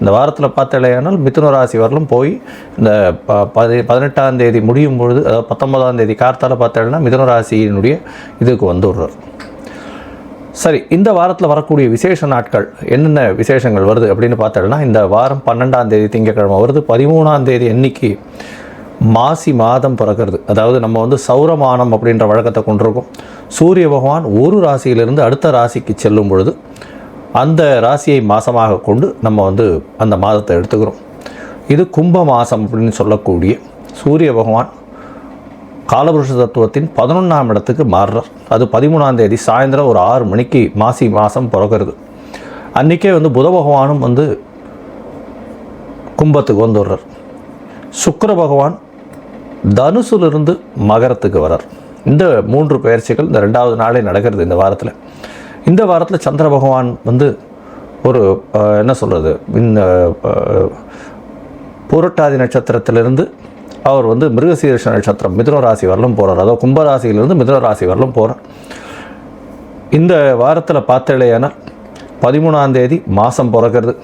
இந்த வாரத்தில் பார்த்தலையானால் மிதுன ராசி வரலும் போய் இந்த ப பதி பதினெட்டாம் தேதி முடியும் பொழுது அதாவது பத்தொன்பதாம் தேதி கார்த்தால பார்த்தேன்னா மிதுன ராசியினுடைய இதுக்கு வந்துடுறார். சரி இந்த வாரத்தில் வரக்கூடிய விசேஷ நாட்கள் என்னென்ன விசேஷங்கள் வருது அப்படின்னு பார்த்தோம்னா இந்த வாரம் பன்னெண்டாம் தேதி திங்கக்கிழமை வருது. பதிமூணாம் தேதி அன்னைக்கு மாசி மாதம் பிறக்கிறது. அதாவது நம்ம வந்து சௌரமானம் அப்படின்ற வழக்கத்தை கொண்டிருக்கோம். சூரிய பகவான் ஒரு ராசியிலிருந்து அடுத்த ராசிக்கு செல்லும் பொழுது அந்த ராசியை மாதமாக கொண்டு நம்ம வந்து அந்த மாதத்தை எடுத்துக்கிறோம். இது கும்ப மாதம் அப்படின்னு சொல்லக்கூடிய சூரிய பகவான் காலபுருஷ தத்துவத்தின் பதினொன்றாம் இடத்துக்கு மாறுறார். அது பதிமூணாம் தேதி சாயந்தரம் ஒரு ஆறு மணிக்கு மாசி மாதம் பிறகுறது அன்றைக்கே வந்து புத பகவானும் வந்து கும்பத்துக்கு வந்துடுறார் சுக்கர பகவான் தனுசுலிருந்து மகரத்துக்கு வரார் இந்த மூன்று பயிற்சிகள் இந்த ரெண்டாவது நாளே நடக்கிறது இந்த வாரத்தில். இந்த வாரத்தில் சந்திர பகவான் வந்து ஒரு என்ன சொல்கிறது இந்த அஹ், பூரட்டாதி நட்சத்திரத்திலிருந்து அவர் வந்து மிருகசீரிஷ நட்சத்திரம் மிதுன ராசி வரலும் போகிறார் அதாவது கும்பராசியிலிருந்து மிதுன ராசி வரலும் போகிறார் இந்த வாரத்தில் பார்த்தலையானால் பதிமூணாம் தேதி மாதம் பிறக்கிறது.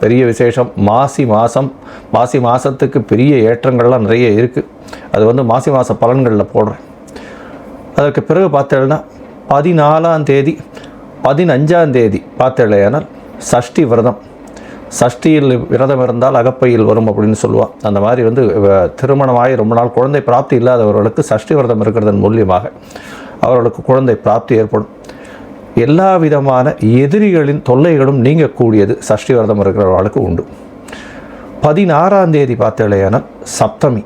பெரிய விசேஷம். மாசி மாதம் மாசி மாதத்துக்கு பெரிய ஏற்றங்கள்லாம் நிறைய இருக்குது அது வந்து மாசி மாத பலன்களில் போடுறேன். அதற்கு பிறகு பார்த்தேன்னா பதினாலாம் தேதி பதினஞ்சாம் தேதி பார்த்தேனால் சஷ்டி விரதம். சஷ்டியில் விரதம் இருந்தால் அகப்பையில் வரும் அப்படின்னு சொல்லுவாள் அந்த மாதிரி வந்து திருமணமாகி ரொம்ப நாள் குழந்தை பிராப்தி இல்லாதவர்களுக்கு சஷ்டி விரதம் இருக்கிறதன் மூலியமாக அவர்களுக்கு குழந்தை பிராப்தி ஏற்படும். எல்லா விதமான எதிரிகளின் தொல்லைகளும் நீங்கக்கூடியது சஷ்டி விரதம் இருக்கிறவர்களுக்கு உண்டு. பதினாறாம் தேதி பார்த்தேனால் சப்தமி.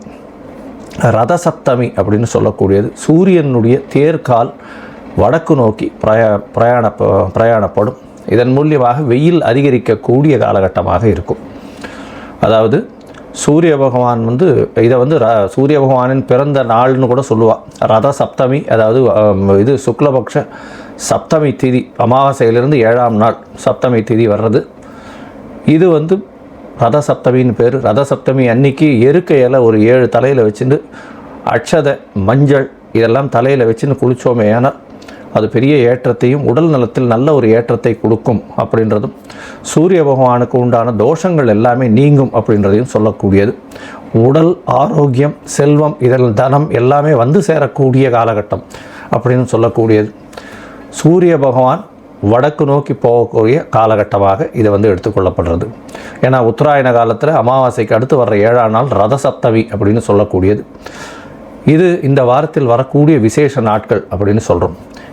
ரத சப்தமி அப்படின்னு சொல்லக்கூடியது. சூரியனுடைய தேர்கால் வடக்கு நோக்கி பிரயா பிரயாண பிரயாணப்படும். இதன் மூலியமாக வெயில் அதிகரிக்கக்கூடிய காலகட்டமாக இருக்கும். அதாவது சூரிய பகவான் வந்து இதை வந்து ர சூரிய பகவானின் பிறந்த நாள்னு கூட சொல்லுவாள் ரத சப்தமி அதாவது இது சுக்லபக்ஷ சப்தமி திதி அமாவாசையிலிருந்து ஏழாம் நாள் சப்தமி திதி வர்றது. இது வந்து ரத சப்தமின்னு பேர். ரத சப்தமி அன்னைக்கு எருக்கையில் இலை ஒரு ஏழு தலையில் வச்சுட்டு அட்சதை மஞ்சள் இதெல்லாம் தலையில் வச்சுன்னு குளித்தோமே ஆனால் அது பெரிய ஏற்றத்தையும் உடல் நலத்தில் நல்ல ஒரு ஏற்றத்தை கொடுக்கும் அப்படின்றதும் சூரிய பகவானுக்கு உண்டான தோஷங்கள் எல்லாமே நீங்கும் அப்படின்றதையும் சொல்லக்கூடியது. உடல் ஆரோக்கியம் செல்வம் இதில் தனம் எல்லாமே வந்து சேரக்கூடிய காலகட்டம் அப்படின்னு சொல்லக்கூடியது. சூரிய பகவான் வடக்கு நோக்கி போகக்கூடிய காலகட்டமாக இதை வந்து எடுத்துக்கொள்ளப்படுறது. ஏன்னா உத்தராயண காலத்தில் அமாவாசைக்கு அடுத்து வர்ற ஏழாம் நாள் ரத சப்தமி அப்படின்னு சொல்லக்கூடியது. இது இந்த வாரத்தில் வரக்கூடிய விசேஷ நாட்கள் அப்படின்னு சொல்கிறோம்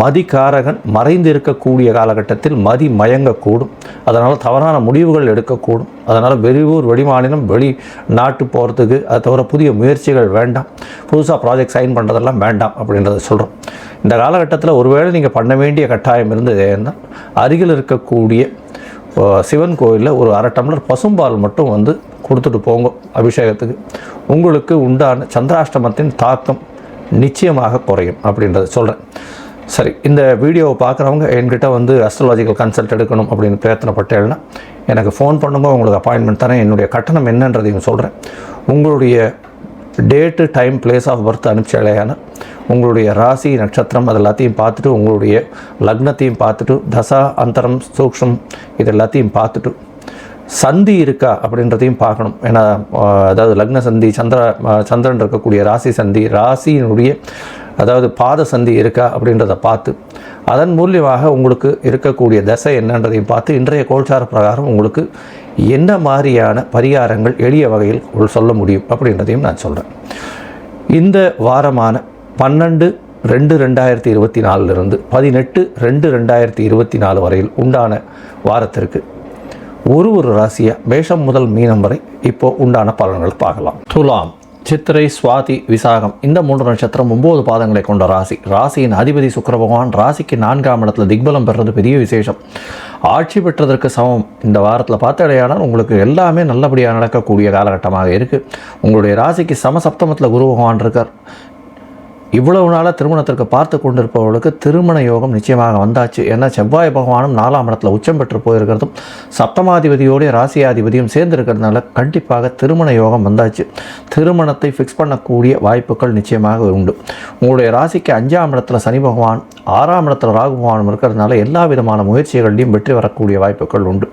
மதிகாரகன் மறைந்து இருக்கக்கூடிய காலகட்டத்தில் மதி மயங்கக்கூடும். அதனால் தவறான முடிவுகள் எடுக்கக்கூடும். அதனால் வெளியூர் வெளிமாநிலம் வெளி நாட்டு போகிறதுக்கு அதை தவிர புதிய முயற்சிகள் வேண்டாம். புதுசாக ப்ராஜெக்ட் சைன் பண்ணுறதெல்லாம் வேண்டாம் அப்படின்றத சொல்கிறோம் இந்த காலகட்டத்தில் ஒருவேளை நீங்கள் பண்ண வேண்டிய கட்டாயம் இருந்தது என்றால் அருகில் இருக்கக்கூடிய சிவன் கோயிலில் ஒரு அரை டம்ளர் பசும்பால் மட்டும் வந்து கொடுத்துட்டு போங்க அபிஷேகத்துக்கு. உங்களுக்கு உண்டான சந்திராஷ்டமத்தின் தாக்கம் நிச்சயமாக குறையும் அப்படின்றத சொல்கிறேன் சரி இந்த வீடியோவை பார்க்குறவங்க என்கிட்ட வந்து அஸ்ட்ராலஜிக்கல் கன்சல்ட் எடுக்கணும் அப்படின்னு பிரயத்தனப்பட்டேன்னா எனக்கு ஃபோன் பண்ணுங்க உங்களுக்கு அப்பாயின்மெண்ட் தரேன். என்னுடைய கட்டணம் என்னன்றதையும் சொல்கிறேன் உங்களுடைய date time place of birth அனுப்பிச்சாலேயான உங்களுடைய ராசி நட்சத்திரம் அது எல்லாத்தையும் பார்த்துட்டு உங்களுடைய லக்னத்தையும் பார்த்துட்டு தசா அந்தரம் சூக்ஷம் இது எல்லாத்தையும் பார்த்துட்டு சந்தி இருக்கா அப்படின்றதையும் பார்க்கணும். ஏன்னா அதாவது லக்ன சந்தி சந்திர சந்திரன் இருக்கக்கூடிய ராசி சந்தி ராசியினுடைய அதாவது பாத சந்தி இருக்கா அப்படின்றத பார்த்து அதன் மூலியமாக உங்களுக்கு இருக்கக்கூடிய தசை என்னன்றதையும் பார்த்து இன்றைய கோல்சார பிரகாரம் உங்களுக்கு என்ன மாதிரியான பரிகாரங்கள் எளிய வகையில் உள் சொல்ல முடியும் அப்படின்றதையும் நான் சொல்கிறேன் இந்த வாரமான பன்னெண்டு ரெண்டு ரெண்டாயிரத்தி இருபத்தி நாலுலேருந்து பதினெட்டு ரெண்டு ரெண்டாயிரத்தி இருபத்தி நாலு வரையில் உண்டான வாரத்திற்கு ஒரு ஒரு ராசியாக மேஷம் முதல் மீனம் வரை இப்போது உண்டான பலன்களை பார்க்கலாம். துலாம். சித்திரை சுவாதி விசாகம் இந்த மூன்று நட்சத்திரம் ஒன்பது பாதங்களை கொண்ட ராசி. ராசியின் அதிபதி சுக்கர பகவான் ராசிக்கு நான்காம் இடத்துல திக்பலம் பெறுறது பெரிய விசேஷம். ஆட்சி பெற்றதற்கு சமம். இந்த வாரத்தில் பார்த்தடையானால் உங்களுக்கு எல்லாமே நல்லபடியாக நடக்கக்கூடிய காலகட்டமாக இருக்குது உங்களுடைய ராசிக்கு சமசப்தமத்தில் குரு பகவான் இருக்கார். இவ்வளவு நாளாக திருமணத்திற்கு பார்த்து கொண்டிருப்பவர்களுக்கு திருமண யோகம் நிச்சயமாக வந்தாச்சு. ஏன்னா செவ்வாய் பகவானும் நாலாம் இடத்துல உச்சம் பெற்று போயிருக்கிறதும் சப்தமாதிபதியோடைய ராசியாதிபதியும் சேர்ந்து இருக்கிறதுனால கண்டிப்பாக திருமண யோகம் வந்தாச்சு. திருமணத்தை ஃபிக்ஸ் பண்ணக்கூடிய வாய்ப்புகள் நிச்சயமாக உண்டு. உங்களுடைய ராசிக்கு அஞ்சாம் இடத்துல சனி பகவான் ஆறாம் இடத்துல ராகு பகவானும் இருக்கிறதுனால எல்லா விதமான முயற்சிகள்லையும் வெற்றி வரக்கூடிய வாய்ப்புகள் உண்டு.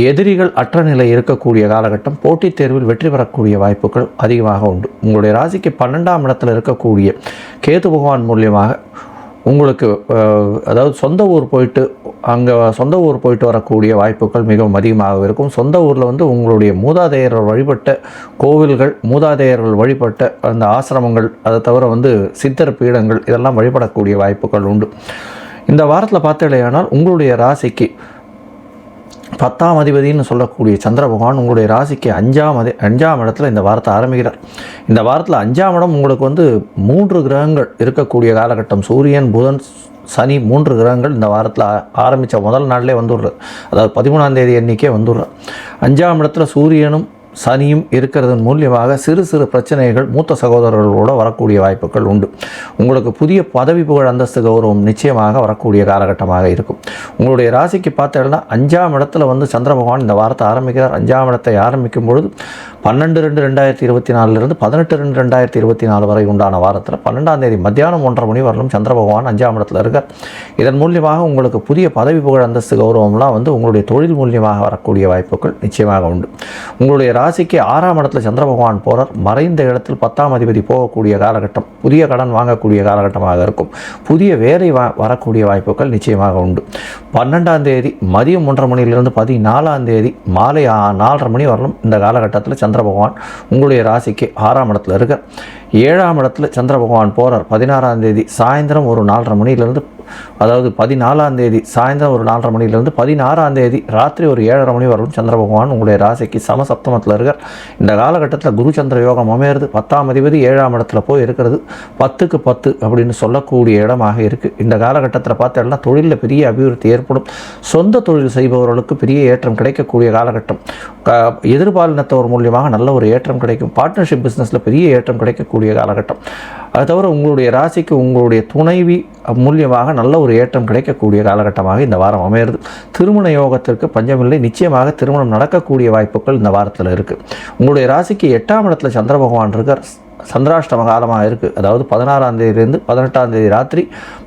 எதிரிகள் அற்ற நிலை இருக்கக்கூடிய காலகட்டம் போட்டித் தேர்வில் வெற்றி பெறக்கூடிய வாய்ப்புகள் அதிகமாக உண்டு. உங்களுடைய ராசிக்கு பன்னெண்டாம் இடத்தில் இருக்கக்கூடிய கேது பகவான் மூலியமாக உங்களுக்கு அதாவது சொந்த ஊர் போயிட்டு அங்கே சொந்த ஊர் போயிட்டு வரக்கூடிய வாய்ப்புகள் மிகவும் அதிகமாக இருக்கும். சொந்த ஊரில் வந்து உங்களுடைய மூதாதையர்கள் வழிபட்ட கோவில்கள் மூதாதையர்கள் வழிபட்ட அந்த ஆசிரமங்கள் அதை தவிர வந்து சித்தர் பீடங்கள் இதெல்லாம் வழிபடக்கூடிய வாய்ப்புகள் உண்டு. இந்த வாரத்தில் பார்த்தீங்களேயானால் உங்களுடைய ராசிக்கு பத்தாம் அதிபதினு சொல்லக்கூடிய சந்திர பகவான் உங்களுடைய ராசிக்கு அஞ்சாம் அதி அஞ்சாம் இடத்துல இந்த வாரத்தை ஆரம்பிக்கிறார். இந்த வாரத்தில் அஞ்சாம் இடம் உங்களுக்கு வந்து மூன்று கிரகங்கள் இருக்கக்கூடிய காலகட்டம். சூரியன் புதன் சனி மூன்று கிரகங்கள் இந்த வாரத்தில் ஆரம்பித்த முதல் நாள்லேயே வந்துடுறது அதாவது பதிமூணாம் தேதி எண்ணிக்கே வந்துடுறார். அஞ்சாம் இடத்துல சூரியனும் சனியும் இருக்கிறதன் மூலியமாக சிறு சிறு பிரச்சனைகள் மூத்த சகோதரர்களோட வரக்கூடிய வாய்ப்புகள் உண்டு. உங்களுக்கு புதிய பதவி புகழ் அந்தஸ்து கௌரவம் நிச்சயமாக வரக்கூடிய காலகட்டமாக இருக்கும். உங்களுடைய ராசிக்கு பார்த்தீங்கன்னா அஞ்சாம் இடத்துல வந்து சந்திர பகவான் இந்த வாரத்தை ஆரம்பிக்கிறார். அஞ்சாம் இடத்தை ஆரம்பிக்கும் பொழுது பன்னெண்டு ரெண்டு ரெண்டாயிரத்தி இருபத்தி நாலுலேருந்து பதினெட்டு ரெண்டு ரெண்டாயிரத்தி இருபத்தி நாலு வரை உண்டான வாரத்தில் பன்னெண்டாம் தேதி மத்தியானம் ஒன்றரை மணி வரலும் சந்திர பகவான் அஞ்சாம் இடத்துல இருக்கார். இதன் மூலியமாக உங்களுக்கு புதிய பதவி புகழ் அந்தஸ்து கௌரவம்லாம் வந்து உங்களுடைய தொழில் மூலியமாக வரக்கூடிய வாய்ப்புகள் நிச்சயமாக உண்டு. உங்களுடைய ராசிக்கு ஆறாம் இடத்துல சந்திர பகவான் போகிறார் மறைந்த இடத்தில் பத்தாம் அதிபதி போகக்கூடிய காலகட்டம் புதிய கடன் வாங்கக்கூடிய காலகட்டமாக இருக்கும். புதிய வேலை வா வரக்கூடிய வாய்ப்புகள் நிச்சயமாக உண்டு. பன்னெண்டாம் தேதி மதியம் ஒன்றரை மணியிலிருந்து பதினாலாம் தேதி மாலை நாலரை மணி வரலும் இந்த காலகட்டத்தில் சந்திர பகவான் உங்களுடைய ராசிக்கு ஆறாம் இடத்துல இருக்கார். ஏழாம் இடத்துல சந்திர பகவான் போகிறார் பதினாறாம் தேதி சாயந்தரம் ஒரு நாலரை மணியிலிருந்து அதாவது பதினாலாம் தேதி சாயந்தரம் ஒரு நாலரை மணிலேருந்து பதினாறாம் தேதி ராத்திரி ஒரு ஏழரை மணி வரலும் சந்திர பகவான் உங்களுடைய ராசிக்கு சமசப்தமத்தில் இருக்கார். இந்த காலகட்டத்தில் குரு சந்திர யோகம் அமையிறது பத்தாம் அதிபதி ஏழாம் இடத்துல போய் இருக்கிறது பத்துக்கு பத்து அப்படின்னு சொல்லக்கூடிய இடமாக இருக்குது இந்த காலகட்டத்தில் பார்த்தோம்னா தொழிலில் பெரிய அபிவிருத்தி ஏற்படும். சொந்த தொழில் செய்பவர்களுக்கு பெரிய ஏற்றம் கிடைக்கக்கூடிய காலகட்டம். க எதிர்பாலினத்தவர் மூலியமாக நல்ல ஒரு ஏற்றம் கிடைக்கும். பார்ட்னர்ஷிப் பிஸ்னஸில் பெரிய ஏற்றம் கிடைக்கக்கூடிய காலகட்டம். அது தவிர உங்களுடைய ராசிக்கு உங்களுடைய துணைவி மூலியமாக நல்ல ஒரு ஏற்றம் கிடைக்கக்கூடிய காலகட்டமாக இந்த வாரம் அமையிறது. திருமண யோகத்திற்கு பஞ்சமில்லை. நிச்சயமாக திருமணம் நடக்கக்கூடிய வாய்ப்புகள் இந்த வாரத்தில் இருக்குது உங்களுடைய ராசிக்கு எட்டாம் இடத்துல சந்திர பகவான் இருக்கார். சந்திராஷ்டம காலமாக இருக்குது அதாவது பதினாறாம் தேதியிலேருந்து பதினெட்டாம் தேதி ராத்திரி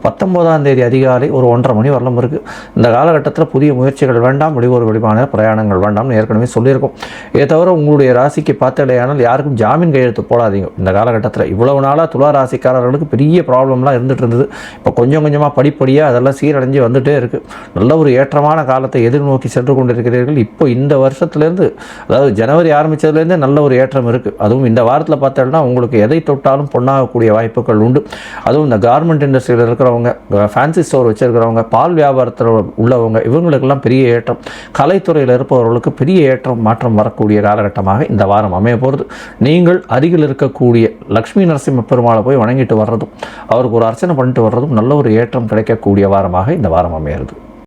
பத்தொம்போதாம் தேதி அதிகாலை ஒரு ஒன்றரை மணி வரலும் இருக்குது இந்த காலகட்டத்தில் புதிய முயற்சிகள் வேண்டாம் வெளியூர் வெளிமான பிரயாணங்கள் வேண்டாம்னு ஏற்கனவே சொல்லியிருக்கோம். இதை தவிர உங்களுடைய ராசிக்கு பார்த்தடையானால் யாருக்கும் ஜாமீன் கையெழுத்து போடாதீங்க. இந்த காலகட்டத்தில் இவ்வளவு நாளாக துலா ராசிக்காரர்களுக்கு பெரிய ப்ராப்ளம்லாம் இருந்துட்டு இருந்தது. இப்போ கொஞ்சம் கொஞ்சமாக படிப்படியாக அதெல்லாம் சீரடைஞ்சு வந்துட்டே இருக்குது நல்ல ஒரு ஏற்றமான காலத்தை எதிர்நோக்கி சென்று கொண்டிருக்கிறீர்கள். இப்போ இந்த வருஷத்துலேருந்து அதாவது ஜனவரி ஆரம்பித்ததுலேருந்தே நல்ல ஒரு ஏற்றம் இருக்குது அதுவும் இந்த வாரத்தில் பார்த்தோம்னா உங்களுக்கு எதை தொட்டாலும் பொண்ணாகக்கூடிய வாய்ப்புகள் உண்டு. அதுவும் இந்த கார்மெண்ட் இண்டஸ்ட்ரியில் இருக்கிறவங்க ஃபேன்சி ஸ்டோர் வச்சுருக்கிறவங்க பால் வியாபாரத்தில் உள்ளவங்க இவங்களுக்கெல்லாம் பெரிய ஏற்றம். கலைத்துறையில் இருப்பவர்களுக்கு பெரிய ஏற்றம் மாற்றம் வரக்கூடிய காலகட்டமாக இந்த வாரம் அமைய போகிறது நீங்கள் அருகில் இருக்கக்கூடிய லக்ஷ்மி நரசிம்ம பெருமாளை போய் வணங்கிட்டு வர்றதும் அவருக்கு ஒரு அர்ச்சனை பண்ணிட்டு வர்றதும் நல்ல ஒரு ஏற்றம் கிடைக்கக்கூடிய வாரமாக இந்த வாரம் அமையிறது.